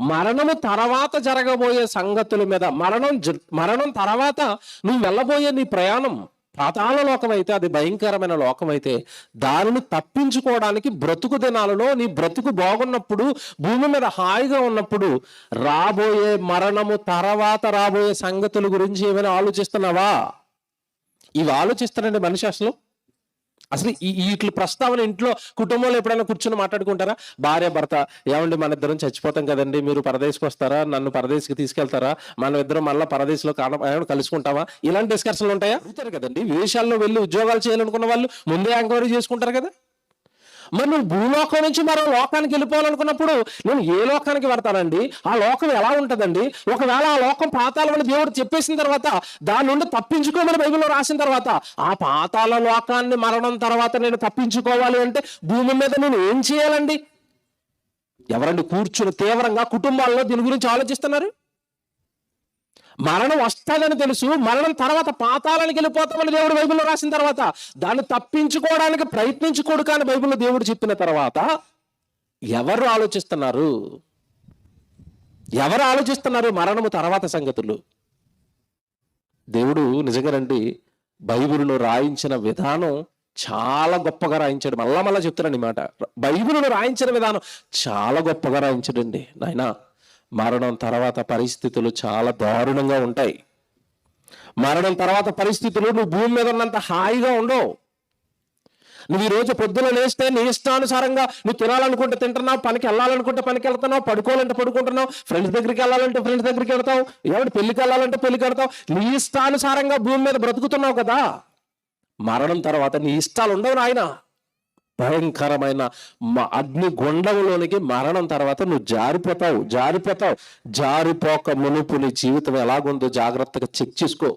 మరణము తర్వాత జరగబోయే సంగతుల మీద మరణం జ- మరణం తర్వాత నువ్వు వెళ్ళబోయే నీ ప్రయాణం పాతాళ లోకం అయితే అది భయంకరమైన లోకం అయితే దానిని తప్పించుకోవడానికి బ్రతుకు దినాలలో నీ బ్రతుకు బాగున్నప్పుడు భూమి మీద హాయిగా ఉన్నప్పుడు రాబోయే మరణము తర్వాత రాబోయే సంగతుల గురించి ఏమైనా ఆలోచిస్తున్నావా? ఇవి ఆలోచిస్తానండి మనిషి అసలు. అసలు ఈ వీటి ప్రస్తావన ఇంట్లో కుటుంబంలో ఎప్పుడైనా కూర్చొని మాట్లాడుకుంటారా? భార్య భర్త ఏమండి మన ఇద్దరం చచ్చిపోతాం కదండి మీరు పరదేశ్కి వస్తారా? నన్ను పరదేశ్కి తీసుకెళ్తారా? మనం ఇద్దరం మళ్ళీ పరదేశంలో కాడ కలుసుకుంటావా ఇలాంటి డిస్కషన్లు ఉంటాయా? అడుగుతారు కదండి. విదేశాల్లో వెళ్ళి ఉద్యోగాలు చేయాలనుకున్న వాళ్ళు ముందే ఎంక్వైరీ చేసుకుంటారు కదా? మరి నువ్వు భూలోకం నుంచి మరో లోకానికి వెళ్ళిపోవాలనుకున్నప్పుడు నేను ఏ లోకానికి వెడతానండి ఆ లోకం ఎలా ఉంటుందండి? ఒకవేళ ఆ లోకం పాతాళమని దేవుడు చెప్పేసిన తర్వాత దాని నుండి తప్పించుకోమని బైబిల్లో రాసిన తర్వాత ఆ పాతాళ లోకాన్ని మరణం తర్వాత నేను తప్పించుకోవాలి అంటే భూమి మీద నేను ఏం చేయాలండి? ఎవరండి కూర్చుని తీవ్రంగా కుటుంబాల్లో దీని గురించి ఆలోచిస్తున్నారు? మరణం వస్తుందని తెలుసు మరణం తర్వాత పాతాలను వెళ్ళిపోతామని దేవుడు బైబిల్లో రాసిన తర్వాత దాన్ని తప్పించుకోవడానికి ప్రయత్నించుకోడు కానీ బైబిల్లో దేవుడు చెప్పిన తర్వాత ఎవరు ఆలోచిస్తున్నారు? ఎవరు ఆలోచిస్తున్నారు మరణము తర్వాత సంగతులు? దేవుడు నిజంగానండి బైబిల్ను రాయించిన విధానం చాలా గొప్పగా రాయించాడు. మళ్ళా మళ్ళా చెప్తున్నాను ఈ మాట. బైబిల్ను రాయించిన విధానం చాలా గొప్పగా రాయించాడండి నాయనా. మరణం తర్వాత పరిస్థితులు చాలా దారుణంగా ఉంటాయి. మరణం తర్వాత పరిస్థితులు నువ్వు భూమి మీద ఉన్నంత హాయిగా ఉండవు. నువ్వు ఈరోజు పొద్దున లేస్తే నీ ఇష్టానుసారంగా నువ్వు తినాలనుకుంటే తింటున్నావు పనికి వెళ్ళాలనుకుంటే పనికి వెళ్తున్నావు పడుకోవాలంటే పడుకుంటున్నావు ఫ్రెండ్స్ దగ్గరికి వెళ్ళాలంటే ఫ్రెండ్స్ దగ్గరికి వెళ్తావు ఎవరి పెళ్ళికి వెళ్ళాలంటే పెళ్ళికి వెళ్తావు నీ ఇష్టానుసారంగా భూమి మీద బ్రతుకుతున్నావు కదా. మరణం తర్వాత నీ ఇష్టాలు ఉండవు నాయన. భయంకరమైన మ- అగ్ని గుండంలోనికి మరణం తర్వాత నువ్వు జారిపోతావు జారిపోతావు. జారిపోక మునుపు నీ జీవితం ఎలాగుందో జాగ్రత్తగా చెక్ చేసుకో.